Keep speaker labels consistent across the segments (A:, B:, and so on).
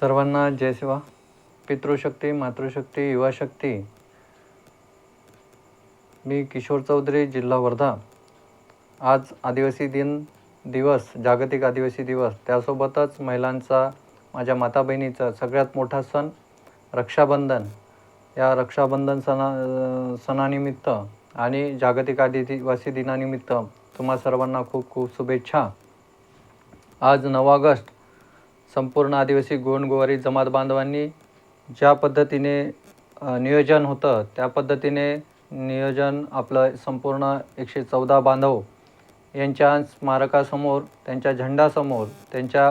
A: सर्वांना जय सेवा. पितृशक्ती मातृशक्ती युवाशक्ती. मी किशोर चौधरी जिल्हा वर्धा. आज आदिवासी दिन दिवस जागतिक आदिवासी दिवस. त्यासोबतच महिलांचा माझ्या माता बहिणीचा सगळ्यात मोठा सण रक्षाबंधन. या रक्षाबंधन सणा सणानिमित्त आणि जागतिक आदिवासी दिनानिमित्त तुम्हा सर्वांना खूप खूप शुभेच्छा. आज नऊ ऑगस्ट संपूर्ण आदिवासी गोंडगोवारी जमात बांधवांनी ज्या पद्धतीने नियोजन होतं त्या पद्धतीने नियोजन आपलं संपूर्ण एकशे चौदा बांधव यांच्या स्मारकासमोर त्यांच्या झेंडासमोर त्यांच्या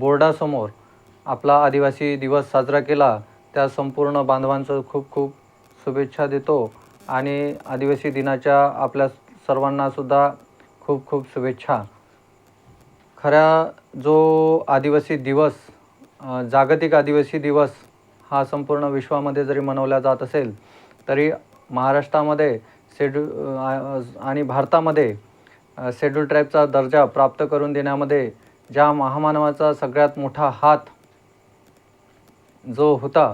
A: बोर्डासमोर आपला आदिवासी दिवस साजरा केला त्या संपूर्ण बांधवांचं खूप खूप शुभेच्छा देतो आणि आदिवासी दिनाच्या आपल्या सर्वांनासुद्धा खूप खूप शुभेच्छा. खऱ्या जो आदिवासी दिवस जागतिक आदिवासी दिवस हा संपूर्ण विश्वामध्ये जरी मनवला जात असेल तरी महाराष्ट्रामध्ये शेड्यू आणि भारतामध्ये शेड्यूल ट्राईबचा दर्जा प्राप्त करून देण्यामध्ये ज्या महामानवाचा सगळ्यात मोठा हात जो होता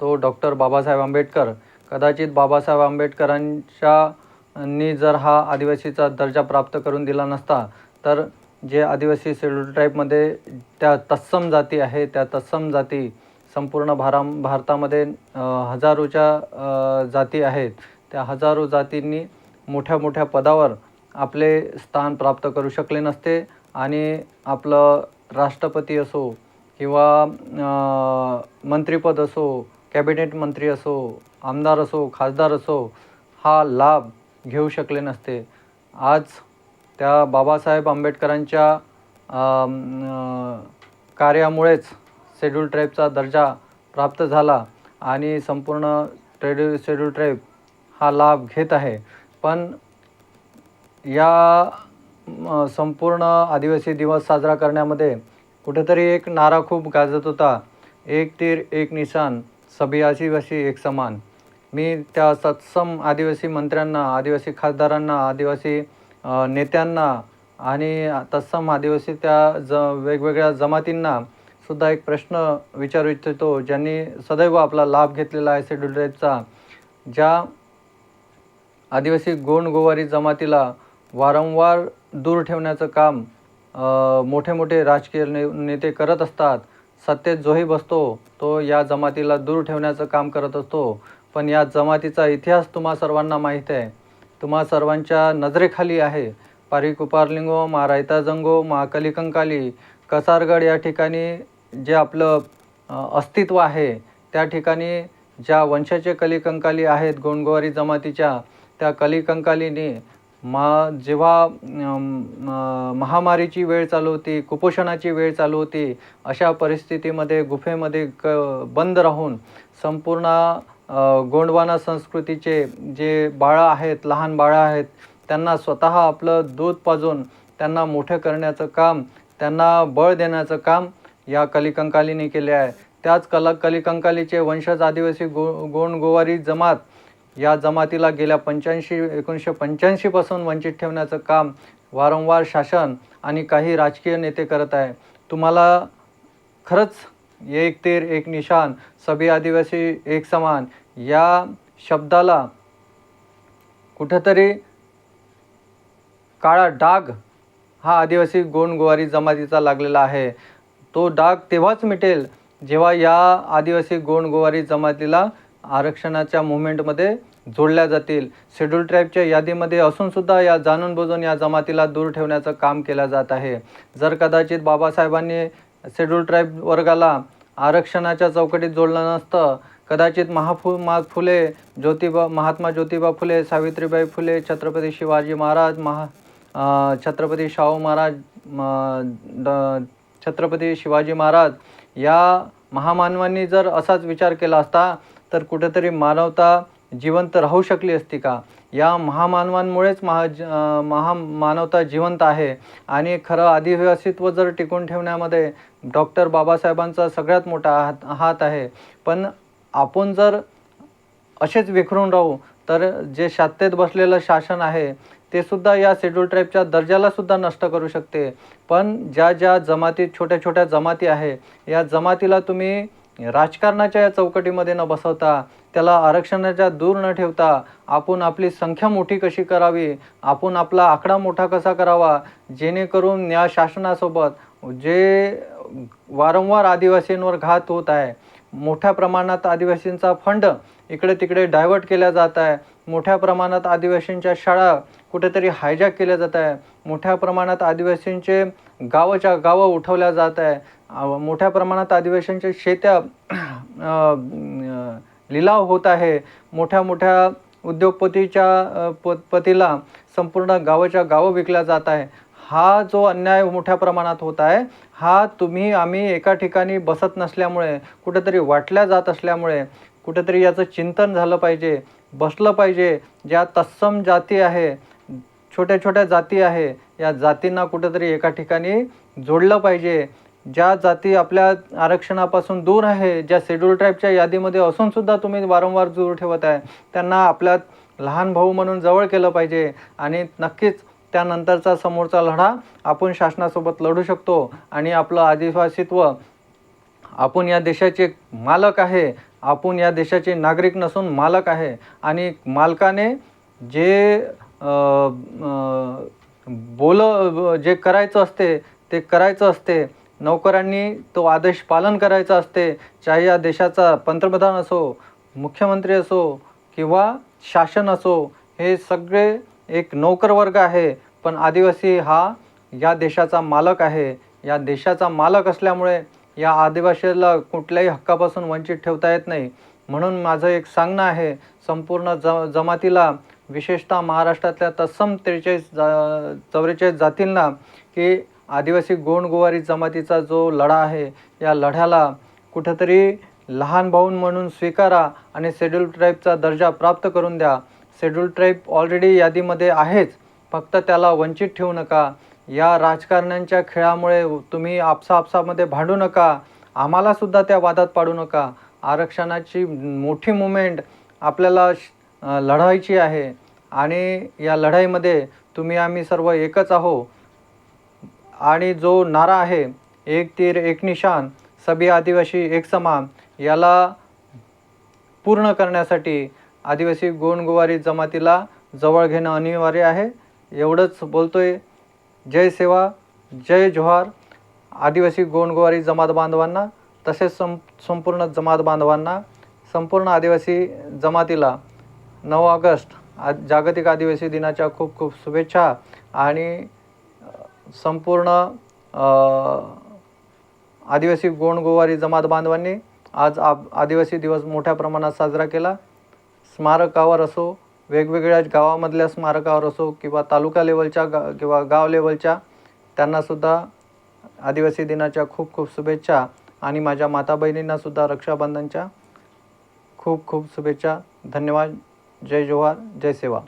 A: तो डॉक्टर बाबासाहेब आंबेडकर. कदाचित बाबासाहेब आंबेडकरांच्या नी जर हा आदिवासीचा दर्जा प्राप्त करून दिला नसता तर जे आदिवासी शेड्यूल ट्राईबमध्ये त्या तत्सम जाती आहे त्या तत्सम जाती संपूर्ण भारा भारतामध्ये हजारोच्या जाती आहेत. त्या हजारो जातींनी मोठ्या मोठ्या पदावर आपले स्थान प्राप्त करू शकले नसते आणि आपलं राष्ट्रपती असो किंवा मंत्रिपद असो कॅबिनेट मंत्री असो आमदार असो खासदार असो हा लाभ घेऊ शकले नसते. आज त्या बाबासाहेब आंबेडकरांच्या कार्यामुळेच शेड्यूल ट्राईबचा दर्जा प्राप्त झाला आणि संपूर्ण ट्रेड्यू शेड्यूल ट्राईब हा लाभ घेत आहे. पण या संपूर्ण आदिवासी दिवस साजरा करण्यामध्ये कुठेतरी एक नारा खूप गाजत होता. एक तीर एक निशान सभी आदिवासी एक समान. मी त्या तत्सम आदिवासी मंत्र्यांना आदिवासी खासदारांना आदिवासी नेत्यांना आणि तत्सम आदिवासी त्या ज वेगवेगळ्या जमातींना सुद्धा एक प्रश्न विचारू इच्छितो ज्यांनी सदैव आपला लाभ घेतलेला आहे शेड्यूल ट्राईबचा ज्या आदिवासी गोंड गोवारी जमातीला वारंवार दूर ठेवण्याचं काम मोठे मोठे राजकीय ने नेते करत असतात. सत्तेत जोही बसतो तो या जमातीला दूर ठेवण्याचं काम करत असतो. पण या जमातीचा इतिहास तुम्हा सर्वांना माहीत आहे. तुम्हा सर्वांच्या नजरेखाली आहे. पारी कुपारलिंगो मा रायता जंगो मा कलिकंकाली कसारगड या ठिकाणी जे आपलं अस्तित्व आहे त्या ठिकाणी ज्या वंशाचे कलिकंकाली आहेत गोंडगोवारी जमातीच्या त्या कलिकंकालीने मा जेव्हा महामारीची वेळ चालू होती कुपोषणाची वेळ चालू होती अशा परिस्थितीमध्ये गुफेमध्ये क बंद राहून संपूर्ण गोंडवाना संस्कृतीचे जे बाळं आहेत लहान बाळं आहेत त्यांना स्वतः आपलं दूध पाजून त्यांना मोठं करण्याचं काम त्यांना बळ देण्याचं काम या कलिकंकालीने केले आहे. त्याच कला कलिकंकालीचे वंशज आदिवासी गो गोंड गोवारी जमात या जमातीला गेल्या पंच्याऐंशी एकोणीसशे पंच्याऐंशीपासून वंचित ठेवण्याचं काम वारंवार शासन आणि काही राजकीय नेते करत आहे. तुम्हाला खरंच एक तीर एक निशान सभी आदिवासी एक समान. या शब्दाला कुठंतरी काळा डाग हा आदिवासी गोंडगोवारी जमातीचा लागलेला आहे. तो डाग तेव्हाच मिटेल जेव्हा या आदिवासी गोंडगोवारी जमातीला आरक्षणाच्या मुवमेंटमध्ये जोडल्या जातील. शेड्यूल ट्राईबच्या यादीमध्ये असूनसुद्धा या जाणून बुजून या जमातीला दूर ठेवण्याचं काम केलं जात आहे. जर कदाचित बाबासाहेबांनी शेड्यूल ट्राईब वर्गाला आरक्षणाच्या चौकटीत जोडलं नसतं. कदाचित महाफू मा फुले ज्योतिबा महात्मा ज्योतिबा फुले सावित्रीबाई फुले छत्रपती शिवाजी महाराज महा छत्रपती शाहू महाराज म, द- छत्रपती शिवाजी महाराज या महामानवांनी जर असाच विचार केला असता तर कुठेतरी मानवता जिवंत राहू शकली असती का? या महामानवांमुळेच महा महामानवता जिवंत आहे. आणि खरं आदिवासीत्व जर टिकून ठेवण्यामध्ये डॉक्टर बाबासाहेबांचा सगळ्यात मोठा हात हात आहे. पण आपण जर असेच विखरून राहू तर जे शात्तेत बसलेलं शासन आहे ते सुद्धा या शेड्यूल ट्राईबच्या दर्जाला सुद्धा नष्ट करू शकते. पण ज्या ज्या जमाती छोट्या छोट्या जमाती आहे या जमातीला तुम्ही राजकारणाच्या या चौकटीमध्ये न बसवता त्याला आरक्षणाच्या दूर न ठेवता आपण आपली संख्या मोठी कशी करावी? आपण आपला आकडा मोठा कसा करावा? जेणेकरून या शासनासोबत जे वारंवार आदिवासींवर घात होत आहे मोठ्या प्रमाणात आदिवासींचा फंड इकडे तिकडे डायव्हर्ट केला जात आहे मोठ्या प्रमाणात आदिवासींच्या शाळा कुठेतरी हायजॅक केल्या जात आहे मोठ्या प्रमाणात आदिवासींचे गावाच्या गावं उठवल्या जात आहे मोठ्या प्रमाणात आदिवासींच्या शेत्या लिलाव होत आहे. मोठ्या मोठ्या उद्योगपतीच्या प पतीला संपूर्ण गावाच्या गावं विकल्या जात आहे. हा जो अन्याय मोठ्या प्रमाणात होत आहे हा तुम्ही आम्ही एका ठिकाणी बसत नसल्यामुळे कुठेतरी वाटल्या जात असल्यामुळे कुठेतरी याचं चिंतन झालं पाहिजे बसलं पाहिजे. ज्या तत्सम जाती आहे छोट्या छोट्या जाती आहे या जातींना कुठेतरी एका ठिकाणी जोडलं पाहिजे. ज्या जाती आपल्या आरक्षणापासून दूर आहे ज्या शेड्यूल ट्राईबच्या यादीमध्ये असून सुद्धा तुम्ही वारंवार दूर ठेवत आहे त्यांना आपल्यात लहान भाऊ म्हणून जवळ केलं पाहिजे आणि नक्कीच त्यानंतरचा समोरचा लढा आपण शासनासोबत लढू शकतो आणि आपलं आदिवासीत्व आपण या देशाचे मालक आहे आपण या देशाचे नागरिक नसून मालक आहे आणि मालकाने जे बोल जे करायचं असते ते करायचं असते नोकरांनी तो आदेश पालन करायचा असते चाहे या देशाचा पंतप्रधान असो मुख्यमंत्री असो किंवा शासन असो हे सगळे एक नोकरवर्ग आहे पण आदिवासी हा या देशाचा मालक आहे. या देशाचा मालक असल्यामुळे या आदिवासीला कुठल्याही हक्कापासून वंचित ठेवता येत नाही. म्हणून माझं एक सांगणं आहे संपूर्ण ज जमातीला विशेषतः महाराष्ट्रातल्या तत्सम त्रेचाळीस जा चौवेचाळीस जातींना की आदिवासी गोंडगोवारी जमातीचा जो लढा आहे या लढ्याला कुठंतरी लहान भाऊन म्हणून स्वीकारा आणि शेड्यूल ट्राईबचा दर्जा प्राप्त करून द्या. शेड्यूल ट्राईब ऑलरेडी यादीमध्ये आहेच फक्त त्याला वंचित ठेवू नका. या राजकारण्यांच्या खेळामुळे तुम्ही आपसाआपसामध्ये भांडू नका. आम्हालासुद्धा त्या वादात पाडू नका. आरक्षणाची मोठी मुवमेंट आपल्याला श- लढायची आहे. आणि या लढाईमध्ये तुम्ही आम्ही सर्व एकच आहो आणि जो नारा आहे एक तीर एक निशान सभी आदिवासी एक समान याला पूर्ण करण्यासाठी आदिवासी गोंडगोवारी जमातीला जवळ घेणं अनिवार्य आहे. एवढंच बोलतो आहे जय सेवा जय जोहार. आदिवासी गोंडगोवारी जमात बांधवांना तसेच सं संपूर्ण जमात बांधवांना संपूर्ण आदिवासी जमातीला नऊ ऑगस्ट आज जागतिक आदिवासी दिनाच्या खूप खूप शुभेच्छा आणि संपूर्ण आदिवासी आदिवासी गोंडगोवारी जमात बांधवांनी आज आ आदिवासी दिवस मोठ्या प्रमाणात साजरा केला. स्मारकावर असो वेगवेगळ्या गावामधल्या स्मारकावर असो किंवा तालुका लेवलच्या गा किंवा गाव लेवलच्या त्यांनासुद्धा आदिवासी दिनाच्या खूप खूप शुभेच्छा आणि माझ्या माता बहिणींनासुद्धा रक्षाबंधनच्या खूप खूप शुभेच्छा. धन्यवाद. जय जोहार. जय सेवा.